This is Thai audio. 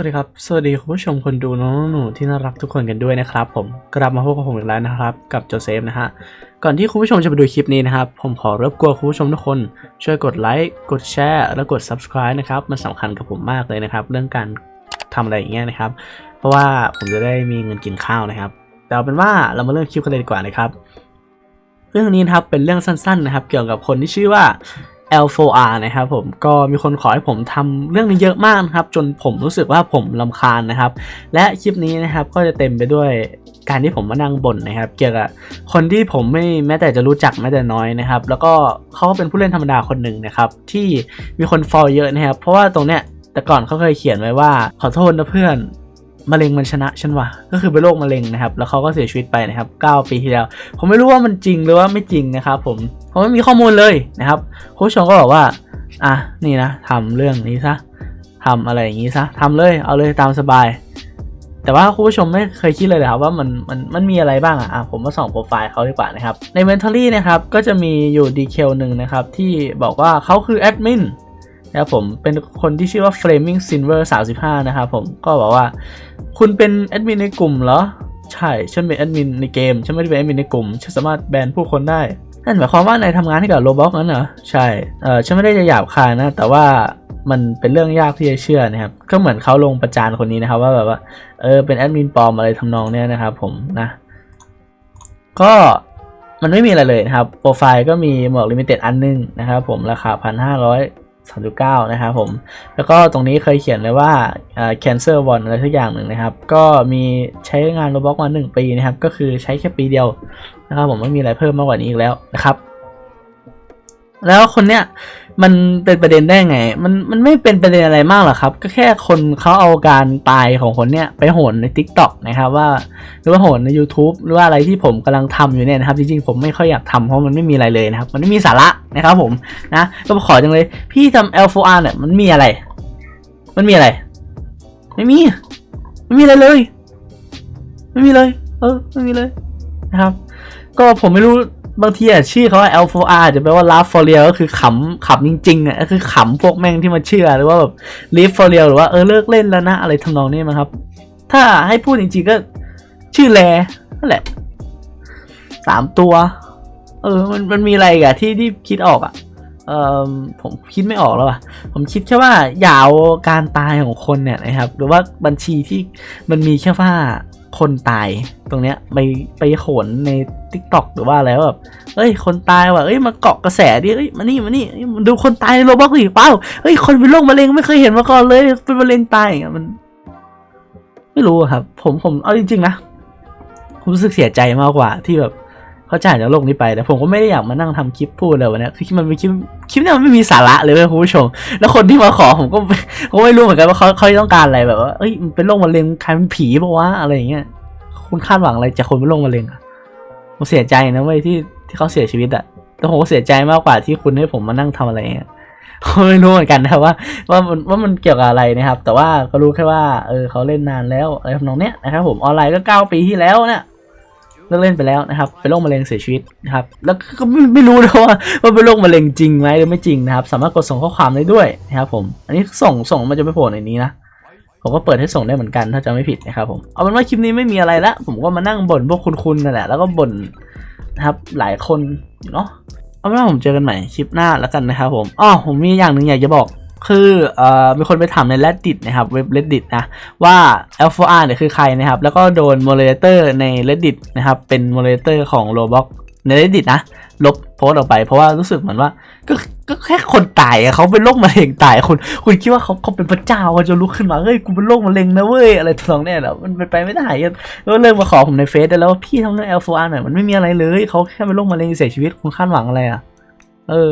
สวัสดีครับ สวัสดีคุณผู้ชมคนดูน้องหนูที่น่ารักทุกคนกันด้วยนะครับผมกลับมาพบกับผมอีกแล้วนะครับ กับโจเซฟนะฮะก่อนที่คุณผู้ชมจะไปดูคลิปนี้นะครับ ผมขอรบกวนคุณผู้ชมทุกคน ช่วยกดไลค์กดแชร์และกด subscribe นะครับมันสำคัญกับผมมากเลยนะครับ เรื่องการทำอะไรอย่างเงี้ยนะครับ เพราะว่าผมจะได้มีเงินกินข้าวนะครับ แต่เอาเป็นว่าเรามาเริ่มคลิปกันเลยดีกว่านะครับ เรื่องนี้นะครับเป็นเรื่องสั้นๆนะครับ เกี่ยวกับคนที่ชื่อว่า L4R นะครับผมก็มีคนขอให้ผมทำเรื่องนี้เยอะมากนะครับ จนผมรู้สึกว่าผมลำคาญนะครับ และคลิปนี้นะครับก็จะเต็มไปด้วยการที่ผมมานั่งบ่นนะครับ เกี่ยวกับคนที่ผมไม่แม้แต่จะรู้จักแม้แต่น้อยนะครับ แล้วก็เขาเป็นผู้เล่นธรรมดาคนหนึ่งนะครับ ที่มีคนฟอลเยอะนะครับ เพราะว่าตรงเนี้ยแต่ก่อนเขาเคยเขียนไว้ว่าขอโทษนะเพื่อน มะเร็งมันชนะฉันว่ะก็คือเป็นโรคมะเร็งนะครับ แล้วเขาก็เสียชีวิตไปนะครับ 9 ปีที่แล้ว ผมไม่รู้ว่ามันจริงหรือว่าไม่จริงนะครับผมผมไม่มีข้อมูลเลยนะครับคุณผู้ชมก็บอกว่าอะนี่นะทำเรื่องนี้ซะทำอะไรอย่างนี้ซะทำเลยเอาเลยตามสบาย แต่ว่าคุณผู้ชมไม่เคยคิดเลยเหรอครับว่ามันมันมันมีอะไรบ้างอะอะผมมาส่องโปรไฟล์เขาดีกว่านะครับใน m e n t a l y นะครับก็จะมีอยู่ดีเทลหนึ่งนะครับที่บอกว่าเขาคือแอดมิน นะครับผมเป็นคนที่ชื่อว่า Flaming Silver 35 นะครับผมก็บอกว่า คุณเป็นแอดมินในกลุ่มเหรอ ใช่ ฉันเป็นแอดมินในเกม ฉันไม่ได้เป็นแอดมินในกลุ่ม ฉันสามารถแบนผู้คนได้ นั่นหมายความว่านายทำงานให้กับโรบอทนั้นเหรอ ใช่ เออฉันไม่ได้จะหยาบคายนะ แต่ว่ามันเป็นเรื่องยากที่จะเชื่อนะครับ ก็เหมือนเขาลงประจานคนนี้นะครับว่าแบบว่า เออ เป็นแอดมินปลอมอะไรทำนองเนี้ยนะครับผมนะ ก็มันไม่มีอะไรเลยนะครับ โปรไฟล์ก็มีหมวกลิมิเต็ดอันนึงนะครับผม ราคาพันห้าร้อย สามสิบเก้านะครับผม แล้วก็ตรงนี้เคยเขียนเลยว่า cancer one อะไรทุกอย่างหนึ่งนะครับ ก็มีใช้งานโรบอทมา 1 ปีนะครับ ก็คือใช้แค่ปีเดียวนะครับผมไม่มีอะไรเพิ่มมากกว่านี้อีกแล้วนะครับ แล้วคนเนี้ยมันเป็นประเด็นได้ไง มันมันไม่เป็นประเด็นอะไรมากหรอกครับ ก็แค่คนเขาเอาการตายของคนเนี้ยไปโหนใน Tik t o อกนะครับว่าหรือว่าโหนใน YouTube หรือว่าอะไรที่ผมกำลังทำอยู่เนี่ยนะครับ จริงๆ ผมไม่ค่อยอยากทำเพราะมันไม่มีอะไรเลยนะครับ มันไม่มีสาระนะครับผมนะก็ขอจังเลย พี่ทำ L4R เนี่ยมันมีอะไร มันมีอะไร ไม่มีไม่มีอะไรเลย ไม่มีเลย เออไม่มีเลยนะครับ ก็ผมไม่รู้ บางทีอะชื่อเขาว่า L4R อาจะแปลว่า laugh for real ก็คือขำขำจริงๆอะก็คือขำพวกแม่งที่มาเชื่อหรือว่าแบบ live for real หรือว่าเออเลิกเล่นแล้วนะอะไรทำนองนี้มั้งครับ ถ้าให้พูดจริงๆก็ชื่อแลนั่นแหละสามตัว เออมันมันมีอะไรอีกอะที่ที่คิดออกอะเออผมคิดไม่ออกแล้วอะผมคิดแค่ว่าอย่าเอาการตายของคนเนี่ยนะครับ หรือว่าบัญชีที่มันมีแค่ว่า คนตายตรงเนี้ยไปไปโหนใน t ิ k t o k หรือว่าอะไรว่าแบบเอ้ย คนตายว่ะเอ้ยมาเกาะกระแสดิเอ้ยมานี่มานี่มันดูคนตายในโรบอกสิเปล่าเฮ้ยคนเป็นโรคมะเร็งไม่เคยเห็นมาก่อนเลย เป็นมะเร็งตายอย่างเงี้ยมัน ไม่รู้ครับ ผมผมเอาจริงๆนะผมรู้สึกเสียใจมากกว่าที่แบบ เขาจ่ายจากโลกนี้ไป แต่ผมก็ไม่ได้อยากมานั่งทำคลิปพูดเลยวันเนี้ยคือมันเป็นคลิปคลิปเนี่ยมันไม่มีสาระเลยเว้ยคุณผู้ชม แล้วคนที่มาขอผมก็ผมก็ไม่รู้เหมือนกันว่าเขาเขาต้องการอะไรแบบว่าเอ้ยเป็นโรคมะเร็งใครเป็นผีปะวะอะไรอย่างเงี้ยคุณคาดหวังอะไรจากคนเป็นโรคมะเร็งอะผมเสียใจนะเว้ยที่ที่เขาเสียชีวิตอะแต่ผมเสียใจมากกว่าที่คุณให้ผมมานั่งทำอะไรเงี้ยผมไม่รู้เหมือนกันนะว่าว่ามันว่ามันเกี่ยวกับอะไรนะครับ แต่ว่าก็รู้แค่ว่าเออเขาเล่นนานแล้วอะไรทำนองเนี้ยนะครับผมออนไลน์ก็เก้าปีที่แล้วเนี่ย เลิกเล่นไปแล้วนะครับเป็นโรคมะเร็งเสียชีวิตนะครับแล้วก็ไม่รู้นะว่าว่าเป็นโรคมะเร็งจริงไหมหรือไม่จริงนะครับ สามารถกดส่งข้อความได้ด้วยนะครับผมอันนี้ส่งส่งมันจะไม่โผล่ในนี้นะผมก็เปิดให้ส่งได้เหมือนกันถ้าจะไม่ผิดนะครับผมเอาเป็นว่าคลิปนี้ไม่มีอะไรละผมก็มานั่งบ่นพวกคุณๆนั่นแหละแล้วก็บ่นนะครับหลายคนเนาะเอาเป็นว่าผมเจอกันใหม่คลิปหน้าแล้วกันนะครับผมอ๋อผมมีอย่างหนึ่งอยากจะบอก คือเอ่อมีคนไปถามใน reddit นะครับเว็บ reddit นะว่า L4R เนี่ยคือใครนะครับ แล้วก็โดน moderator ใน reddit นะครับ เป็น moderator ของ Roblox ใน reddit นะ ลบโพสออกไป เพราะว่ารู้สึกเหมือนว่าก็ก็แค่คนตายอะเขาเป็นโรคมะเร็งตายคุณคุณคิดว่าเขาเขาเป็นพระเจ้าเขาจะลุกขึ้นมาเฮ้ยกูเป็นโรคมะเร็งนะเว้ยอะไรทำนองเนี้ยเหรอมันเป็นไปไม่ได้อะแล้วเริ่มมาขอผมในเฟซได้แล้วว่าพี่ทำเรื่อง L4R หน่อยมันไม่มีอะไรเลยเขาแค่เป็นโรคมะเร็งเสียชีวิตคุณคาดหวังอะไรอะเออ